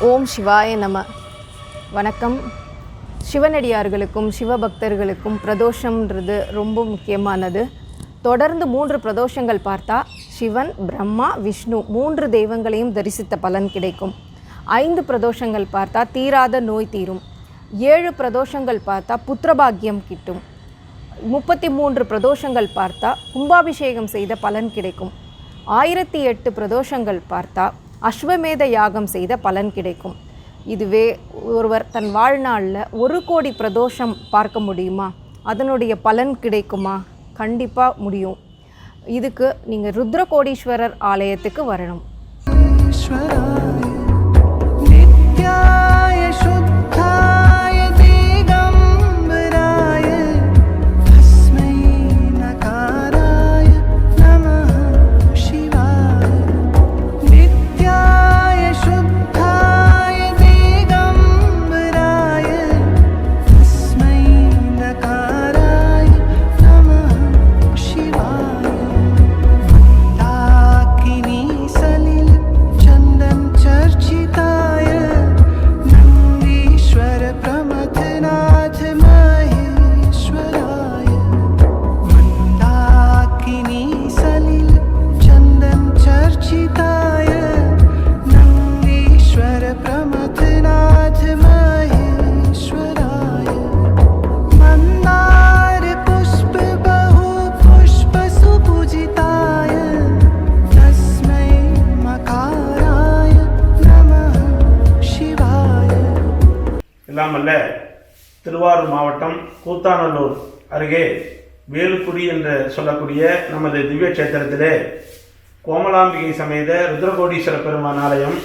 ஓம் சிவாய நம. வணக்கம். சிவனடியார்களுக்கும் சிவபக்தர்களுக்கும் பிரதோஷம்ன்றது ரொம்ப முக்கியமானது. தொடர்ந்து மூன்று பிரதோஷங்கள் பார்த்தா சிவன் பிரம்மா விஷ்ணு மூன்று தெய்வங்களையும் தரிசித்த பலன் கிடைக்கும். ஐந்து பிரதோஷங்கள் பார்த்தா தீராத நோய் தீரும். ஏழு பிரதோஷங்கள் பார்த்தா புத்திரபாகியம் கிட்டும். முப்பத்தி மூன்று பிரதோஷங்கள் பார்த்தா கும்பாபிஷேகம் செய்த பலன் கிடைக்கும். ஆயிரத்தி எட்டு பிரதோஷங்கள் பார்த்தா அஸ்வமேத யாகம் செய்த பலன் கிடைக்கும். இதுவே ஒருவர் தன் வாழ்நாளில் ஒரு கோடி பிரதோஷம் பார்க்க முடியுமா? அதனுடைய பலன் கிடைக்குமா? கண்டிப்பாக முடியும். இதுக்கு நீங்கள் ருத்ரகோடீஸ்வரர் ஆலயத்துக்கு வரணும். இல்லாமல்ல திருவாரூர் மாவட்டம் கூத்தாநல்லூர் அருகே வேலுக்குடி என்று சொல்லக்கூடிய நமது திவ்ய கஷேத்திரத்திலே கோமலாம்பிகை சமேத ருத்ரகோடீஸ்வர பெருமான் ஆலயம்.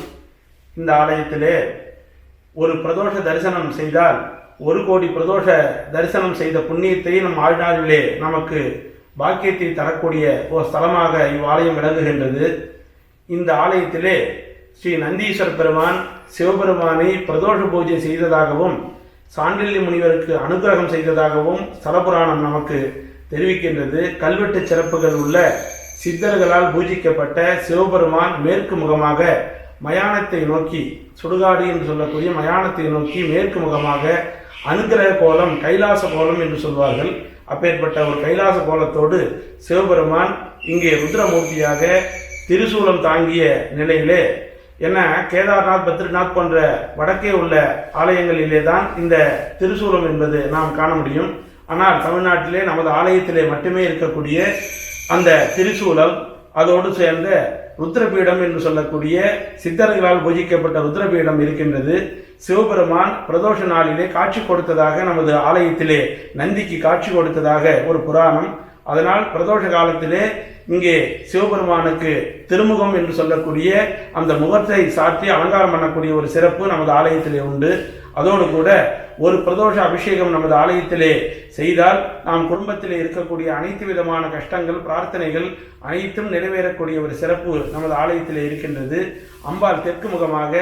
இந்த ஆலயத்திலே ஒரு பிரதோஷ தரிசனம் செய்தால் ஒரு கோடி பிரதோஷ தரிசனம் செய்த புண்ணியத்தை நம் ஆழ்நாளிலே நமக்கு பாக்கியத்தை தரக்கூடிய ஒரு ஸ்தலமாக இவ்வாலயம் விளங்குகின்றது. இந்த ஆலயத்திலே ஸ்ரீ நந்தீஸ்வர பெருமான் சிவபெருமானை பிரதோஷ பூஜை செய்ததாகவும் சாண்டில்ய முனிவருக்கு அனுகிரகம் செய்ததாகவும் ஸ்தலபுராணம் நமக்கு தெரிவிக்கின்றது. கல்வெட்டு சிறப்புகள் உள்ள சித்தர்களால் பூஜிக்கப்பட்ட சிவபெருமான் மேற்கு முகமாக மயானத்தை நோக்கி சுடுகாடு என்று சொல்லக்கூடிய மயானத்தை நோக்கி மேற்கு முகமாக அனுகிரக கோலம் கைலாச கோலம் என்று சொல்வார்கள். அப்பேற்பட்ட ஒரு கைலாச கோலத்தோடு சிவபெருமான் இங்கே ருத்ரமூர்த்தியாக திருசூலம் தாங்கிய நிலையிலே என்ன கேதார்நாத் பத்ரிநாத் போன்ற வடக்கே உள்ள ஆலயங்களிலே தான் இந்த திருசூலம் என்பது நாம் காண முடியும். ஆனால் தமிழ்நாட்டிலே நமது ஆலயத்திலே மட்டுமே இருக்கக்கூடிய அந்த திருசூலம் அதோடு சேர்ந்த ருத்ரபீடம் என்று சொல்லக்கூடிய சித்தர்களால் பூஜிக்கப்பட்ட ருத்ரபீடம் இருக்கின்றது. சிவபெருமான் பிரதோஷ நாளிலே காட்சி கொடுத்ததாக நமது ஆலயத்திலே நந்திக்கு காட்சி கொடுத்ததாக ஒரு புராணம். அதனால் பிரதோஷ காலத்திலே இங்கே சிவபெருமானுக்கு திருமுகம் என்று சொல்லக்கூடிய அந்த முகத்தை சாற்றி அலங்காரம் பண்ணக்கூடிய ஒரு சிறப்பு நமது ஆலயத்திலே உண்டு. அதோடு கூட ஒரு பிரதோஷ அபிஷேகம் நமது ஆலயத்திலே செய்தால் நாம் குடும்பத்திலே இருக்கக்கூடிய அனைத்து விதமான கஷ்டங்கள் பிரார்த்தனைகள் அனைத்தும் நிறைவேறக்கூடிய ஒரு சிறப்பு நமது ஆலயத்திலே இருக்கின்றது. அம்பாள் தெற்கு முகமாக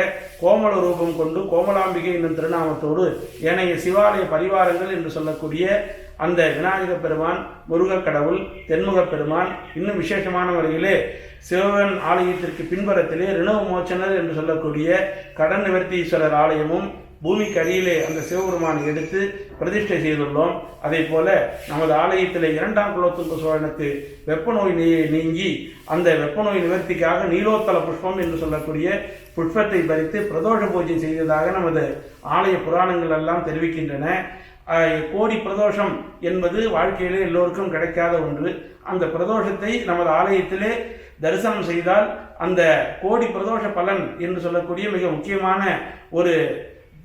கோமல ரூபம் கொண்டு கோமலாம்பிகை என்னும் திருநாமத்தோடு ஏனைய சிவாலய பரிவாரங்கள் என்று சொல்லக்கூடிய அந்த விநாயக பெருமான் முருகக் கடவுள் தென்முகப் பெருமான் இன்னும் விசேஷமான வகையிலே சிவன் ஆலயத்திற்கு பின்புறத்திலே ரிணவ மோச்சனர் என்று சொல்லக்கூடிய கடன் நிவர்த்தீஸ்வரர் ஆலயமும் பூமிக்கு அடியிலே அந்த சிவபெருமானை எடுத்து பிரதிஷ்டை செய்துள்ளோம். அதே போல நமது ஆலயத்தில் இரண்டாம் குலோத்துங்க சோழனுக்கு வெப்ப நோய் நீ- நீங்கி அந்த வெப்ப நோய் நிவர்த்திக்காக நீலோத்தல புஷ்பம் என்று சொல்லக்கூடிய புஷ்பத்தை பறித்து பிரதோஷ பூஜை செய்ததாக நமது ஆலய புராணங்கள் எல்லாம் தெரிவிக்கின்றன. கோடி பிரதோஷம் என்பது வாழ்க்கையிலே எல்லோருக்கும் கிடைக்காத ஒன்று. அந்த பிரதோஷத்தை நமது ஆலயத்திலே தரிசனம் செய்தால் அந்த கோடி பிரதோஷ பலன் என்று சொல்லக்கூடிய மிக முக்கியமான ஒரு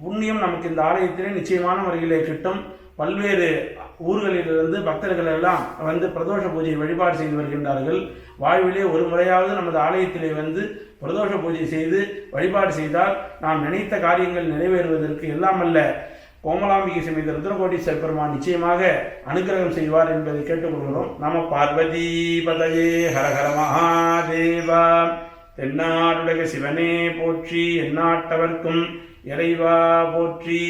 புண்ணியம் நமக்கு இந்த ஆலயத்திலே நிச்சயமான முறையிலே கிட்டும். பல்வேறு ஊர்களிலிருந்து பக்தர்கள் எல்லாம் வந்து பிரதோஷ பூஜையை வழிபாடு செய்து வருகின்றார்கள். வாழ்விலே ஒரு முறையாவது நமது ஆலயத்திலே வந்து பிரதோஷ பூஜை செய்து வழிபாடு செய்தால் நாம் நினைத்த காரியங்கள் நிறைவேறுவதற்கு எல்லாம் அல்ல. கோமலாம்பிகை சமேத ருத்ரகோடீஸ்வர பெருமான் நிச்சயமாக அனுகிரகம் செய்வார் என்பதை கேட்டுக்கொள்கிறோம். நம பார்வதி பதயே. ஹரஹர மகாதேவா. தென்னாடுலக சிவனே போற்றி எந்நாட்டவர்க்கும் இறைவா போற்றி.